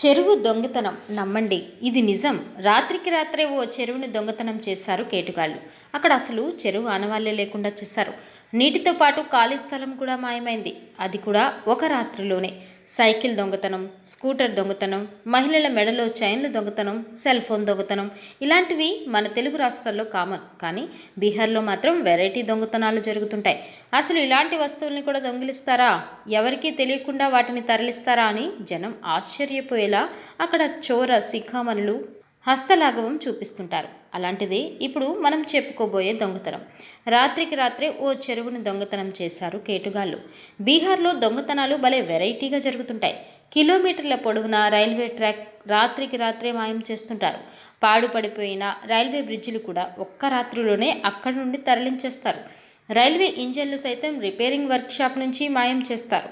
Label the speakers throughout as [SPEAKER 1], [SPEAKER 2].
[SPEAKER 1] చెరువు దొంగతనం నమ్మండి. ఇది నిజం. రాత్రికి రాత్రే ఓ చెరువుని దొంగతనం చేశారు కేటుగాళ్ళు. అక్కడ అసలు చెరువు ఆనవాళ్ళే లేకుండా చేశారు. నీటితో పాటు ఖాళీ స్థలం కూడా మాయమైంది. అది కూడా ఒక రాత్రిలోనే. సైకిల్ దొంగతనం స్కూటర్ దొంగతనం మహిళల మెడలో చైన్లు దొంగతనం సెల్ ఫోన్ దొంగతనం. ఇలాంటివి మన తెలుగు రాష్ట్రాల్లో కామన్. కానీ బీహార్లో మాత్రం వెరైటీ దొంగతనాలు జరుగుతుంటాయి. అసలు ఇలాంటి వస్తువుల్ని కూడా దొంగిలిస్తారా? ఎవరికీ తెలియకుండా వాటిని తరలిస్తారా అని జనం ఆశ్చర్యపోయేలా అక్కడ చోర సిఖామణులు హస్తలాఘవం చూపిస్తుంటారు. అలాంటిది ఇప్పుడు మనం చెప్పుకోబోయే దొంగతనం. రాత్రికి రాత్రే ఓ చెరువును దొంగతనం చేశారు కేటుగాళ్ళు. బీహార్లో దొంగతనాలు భలే వెరైటీగా జరుగుతుంటాయి. కిలోమీటర్ల పొడవున రైల్వే ట్రాక్ రాత్రికి రాత్రే మాయం చేస్తుంటారు. పాడుపడిపోయిన రైల్వే బ్రిడ్జిలు కూడా ఒక్క రాత్రిలోనే అక్కడి నుండి తరలించేస్తారు. రైల్వే ఇంజన్లు సైతం రిపేరింగ్ వర్క్షాప్ నుంచి మాయం చేస్తారు.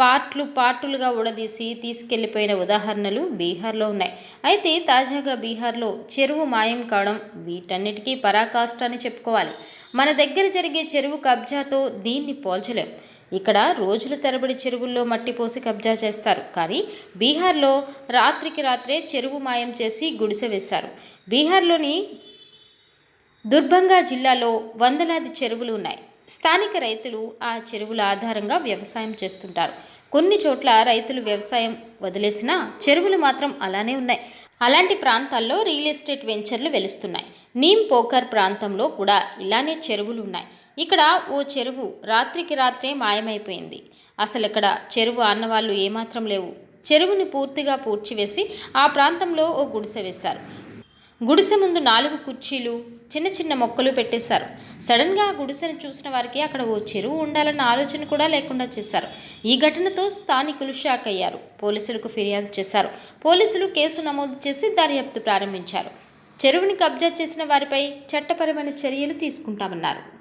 [SPEAKER 1] పార్ట్లు పార్టులుగా ఉడదీసి తీసుకెళ్ళిపోయిన ఉదాహరణలు బీహార్లో ఉన్నాయి. అయితే తాజాగా బీహార్లో చెరువు మాయం కావడం వీటన్నిటికీ పరాకాష్ట అని చెప్పుకోవాలి. మన దగ్గర జరిగే చెరువు కబ్జాతో దీన్ని పోల్చలేం. ఇక్కడ రోజుల తరబడి చెరువుల్లో మట్టి పోసి కబ్జా చేస్తారు. కానీ బీహార్లో రాత్రికి రాత్రే చెరువు మాయం చేసి గుడిసె వేశారు. బీహార్లోని దుర్భంగా జిల్లాలో వందలాది చెరువులు ఉన్నాయి. స్థానిక రైతులు ఆ చెరువుల ఆధారంగా వ్యవసాయం చేస్తుంటారు. కొన్ని చోట్ల రైతులు వ్యవసాయం వదిలేసినా చెరువులు మాత్రం అలానే ఉన్నాయి. అలాంటి ప్రాంతాల్లో రియల్ ఎస్టేట్ వెంచర్లు వెలుస్తున్నాయి. నీమ్ పోకర్ ప్రాంతంలో కూడా ఇలానే చెరువులు ఉన్నాయి. ఇక్కడ ఓ చెరువు రాత్రికి రాత్రే మాయమైపోయింది. అసలు ఇక్కడ చెరువు అన్నవాళ్ళు ఏమాత్రం లేవు. చెరువుని పూర్తిగా పూడ్చివేసి ఆ ప్రాంతంలో ఓ గుడిసె వేశారు. గుడిసె ముందు నాలుగు కుర్చీలు చిన్న చిన్న మొక్కలు పెట్టేశారు. సడన్గా ఆ గుడిసెను చూసిన వారికి అక్కడ ఓ చెరువు ఉండాలన్న ఆలోచన కూడా లేకుండా చేశారు. ఈ ఘటనతో స్థానికులు షాక్ అయ్యారు. పోలీసులకు ఫిర్యాదు చేశారు. పోలీసులు కేసు నమోదు చేసి దర్యాప్తు ప్రారంభించారు. చెరువుని కబ్జా చేసిన వారిపై చట్టపరమైన చర్యలు తీసుకుంటామన్నారు.